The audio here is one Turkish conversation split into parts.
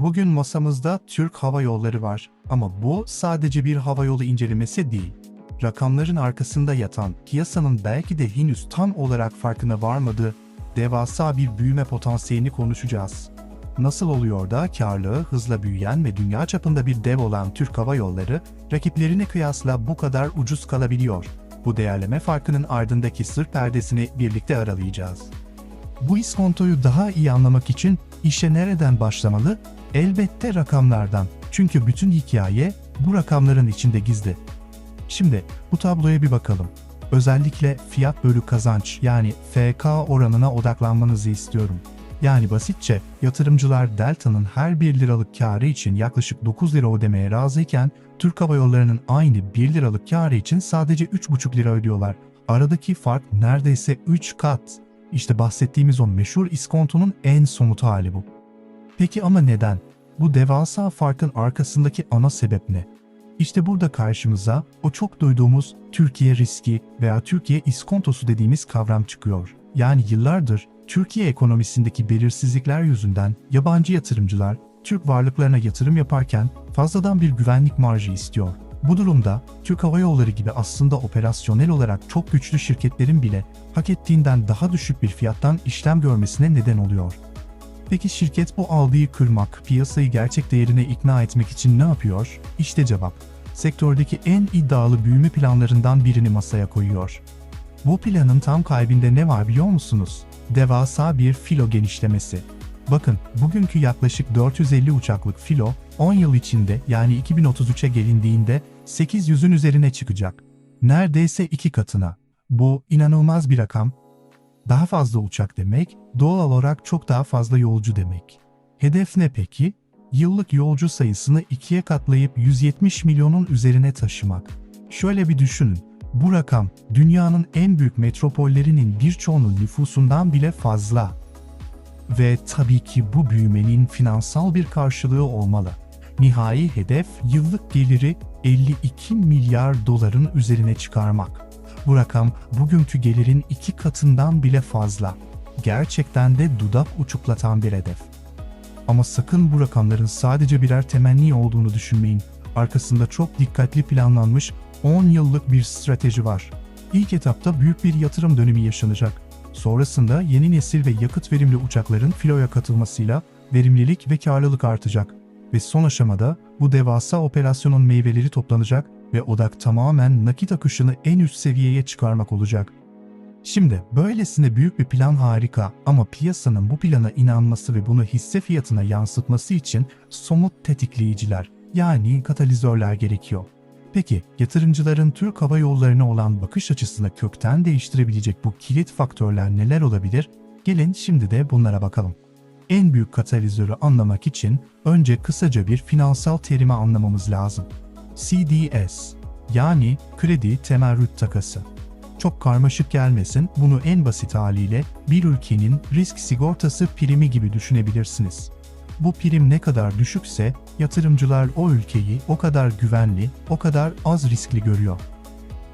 Bugün masamızda Türk Hava Yolları var ama bu sadece bir havayolu incelemesi değil. Rakamların arkasında yatan, piyasanın belki de henüz tam olarak farkına varmadığı devasa bir büyüme potansiyelini konuşacağız. Nasıl oluyor da karlı, hızla büyüyen ve dünya çapında bir dev olan Türk Hava Yolları, rakiplerine kıyasla bu kadar ucuz kalabiliyor? Bu değerleme farkının ardındaki sır perdesini birlikte aralayacağız. Bu iskontoyu daha iyi anlamak için işe nereden başlamalı? Elbette rakamlardan. Çünkü bütün hikaye bu rakamların içinde gizli. Şimdi bu tabloya bir bakalım. Özellikle fiyat bölü kazanç yani FK oranına odaklanmanızı istiyorum. Yani basitçe yatırımcılar Delta'nın her 1 liralık karı için yaklaşık 9 lira ödemeye razıyken Türk Hava Yolları'nın aynı 1 liralık karı için sadece 3,5 lira ödüyorlar. Aradaki fark neredeyse 3 kat. İşte bahsettiğimiz o meşhur iskontonun en somut hali bu. Peki ama neden? Bu devasa farkın arkasındaki ana sebep ne? İşte burada karşımıza o çok duyduğumuz Türkiye riski veya Türkiye iskontosu dediğimiz kavram çıkıyor. Yani yıllardır Türkiye ekonomisindeki belirsizlikler yüzünden yabancı yatırımcılar Türk varlıklarına yatırım yaparken fazladan bir güvenlik marjı istiyor. Bu durumda Türk Hava Yolları gibi aslında operasyonel olarak çok güçlü şirketlerin bile hak ettiğinden daha düşük bir fiyattan işlem görmesine neden oluyor. Peki şirket bu algıyı kırmak, piyasayı gerçek değerine ikna etmek için ne yapıyor? İşte cevap. Sektördeki en iddialı büyüme planlarından birini masaya koyuyor. Bu planın tam kalbinde ne var biliyor musunuz? Devasa bir filo genişlemesi. Bakın, bugünkü yaklaşık 450 uçaklık filo, 10 yıl içinde yani 2033'e gelindiğinde 800'ün üzerine çıkacak. Neredeyse iki katına. Bu inanılmaz bir rakam. Daha fazla uçak demek, doğal olarak çok daha fazla yolcu demek. Hedef ne peki? Yıllık yolcu sayısını ikiye katlayıp 170 milyonun üzerine taşımak. Şöyle bir düşünün. Bu rakam dünyanın en büyük metropollerinin birçoğunun nüfusundan bile fazla. Ve tabii ki bu büyümenin finansal bir karşılığı olmalı. Nihai hedef yıllık geliri 52 milyar doların üzerine çıkarmak. Bu rakam bugünkü gelirin iki katından bile fazla. Gerçekten de dudak uçuklatan bir hedef. Ama sakın bu rakamların sadece birer temenni olduğunu düşünmeyin. Arkasında çok dikkatli planlanmış 10 yıllık bir strateji var. İlk etapta büyük bir yatırım dönemi yaşanacak. Sonrasında yeni nesil ve yakıt verimli uçakların filoya katılmasıyla verimlilik ve karlılık artacak. Ve son aşamada bu devasa operasyonun meyveleri toplanacak ve odak tamamen nakit akışını en üst seviyeye çıkarmak olacak. Şimdi böylesine büyük bir plan harika ama piyasanın bu plana inanması ve bunu hisse fiyatına yansıtması için somut tetikleyiciler yani katalizörler gerekiyor. Peki yatırımcıların Türk Hava Yolları'na olan bakış açısını kökten değiştirebilecek bu kilit faktörler neler olabilir? Gelin şimdi de bunlara bakalım. En büyük katalizörü anlamak için önce kısaca bir finansal terimi anlamamız lazım. CDS yani kredi temerrüt takası. Çok karmaşık gelmesin, bunu en basit haliyle bir ülkenin risk sigortası primi gibi düşünebilirsiniz. Bu prim ne kadar düşükse yatırımcılar o ülkeyi o kadar güvenli, o kadar az riskli görüyor.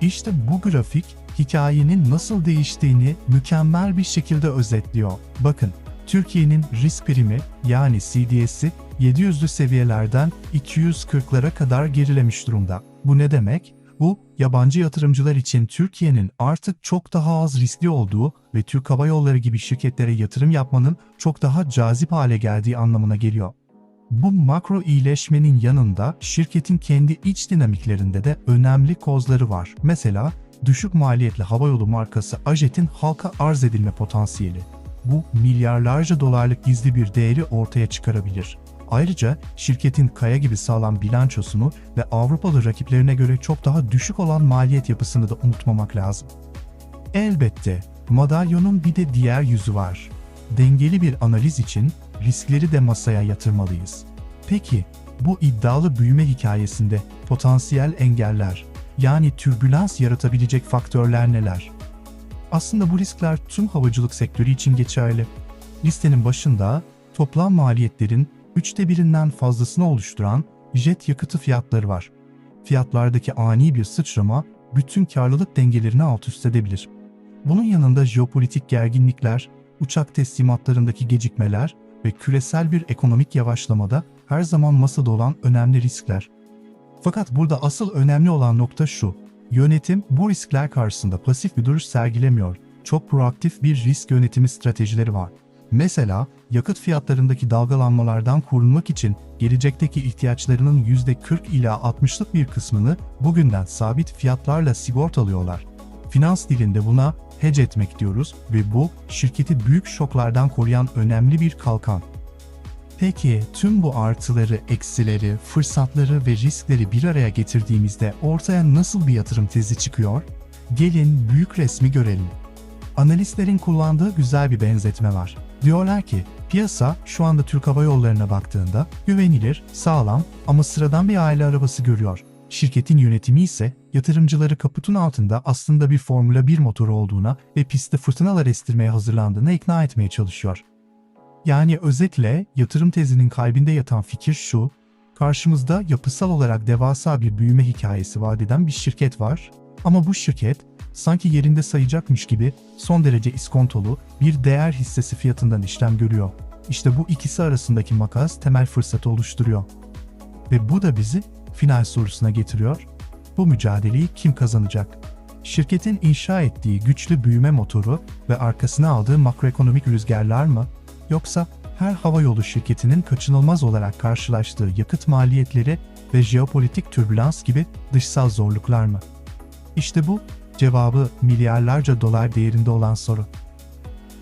İşte bu grafik hikayenin nasıl değiştiğini mükemmel bir şekilde özetliyor. Bakın, Türkiye'nin risk primi yani CDS'i 700'lü seviyelerden 240'lara kadar gerilemiş durumda. Bu ne demek? Bu, yabancı yatırımcılar için Türkiye'nin artık çok daha az riskli olduğu ve Türk Hava Yolları gibi şirketlere yatırım yapmanın çok daha cazip hale geldiği anlamına geliyor. Bu makro iyileşmenin yanında şirketin kendi iç dinamiklerinde de önemli kozları var. Mesela düşük maliyetli havayolu markası Ajet'in halka arz edilme potansiyeli. Bu milyarlarca dolarlık gizli bir değeri ortaya çıkarabilir. Ayrıca şirketin kaya gibi sağlam bilançosunu ve Avrupalı rakiplerine göre çok daha düşük olan maliyet yapısını da unutmamak lazım. Elbette madalyonun bir de diğer yüzü var. Dengeli bir analiz için riskleri de masaya yatırmalıyız. Peki bu iddialı büyüme hikayesinde potansiyel engeller yani türbülans yaratabilecek faktörler neler? Aslında bu riskler tüm havacılık sektörü için geçerli. Listenin başında toplam maliyetlerin üçte birinden fazlasını oluşturan jet yakıtı fiyatları var. Fiyatlardaki ani bir sıçrama bütün karlılık dengelerini alt üst edebilir. Bunun yanında jeopolitik gerginlikler, uçak teslimatlarındaki gecikmeler, ve küresel bir ekonomik yavaşlamada her zaman masada olan önemli riskler. Fakat burada asıl önemli olan nokta şu. Yönetim bu riskler karşısında pasif bir duruş sergilemiyor. Çok proaktif bir risk yönetimi stratejileri var. Mesela yakıt fiyatlarındaki dalgalanmalardan korunmak için gelecekteki ihtiyaçlarının %40 ila 60'lık bir kısmını bugünden sabit fiyatlarla sigortalıyorlar. Finans dilinde buna hedge etmek diyoruz ve bu şirketi büyük şoklardan koruyan önemli bir kalkan. Peki tüm bu artıları, eksileri, fırsatları ve riskleri bir araya getirdiğimizde ortaya nasıl bir yatırım tezi çıkıyor? Gelin büyük resmi görelim. Analistlerin kullandığı güzel bir benzetme var. Diyorlar ki, piyasa şu anda Türk Hava Yolları'na baktığında güvenilir, sağlam ama sıradan bir aile arabası görüyor. Şirketin yönetimi ise yatırımcıları kaputun altında aslında bir Formula 1 motoru olduğuna ve pistte fırtınalar estirmeye hazırlandığına ikna etmeye çalışıyor. Yani özetle yatırım tezinin kalbinde yatan fikir şu, karşımızda yapısal olarak devasa bir büyüme hikayesi vaat eden bir şirket var ama bu şirket sanki yerinde sayacakmış gibi son derece iskontolu bir değer hissesi fiyatından işlem görüyor. İşte bu ikisi arasındaki makas temel fırsatı oluşturuyor. Ve bu da bizi final sorusuna getiriyor. Bu mücadeleyi kim kazanacak? Şirketin inşa ettiği güçlü büyüme motoru ve arkasına aldığı makroekonomik rüzgarlar mı? Yoksa her havayolu şirketinin kaçınılmaz olarak karşılaştığı yakıt maliyetleri ve jeopolitik türbülans gibi dışsal zorluklar mı? İşte bu cevabı milyarlarca dolar değerinde olan soru.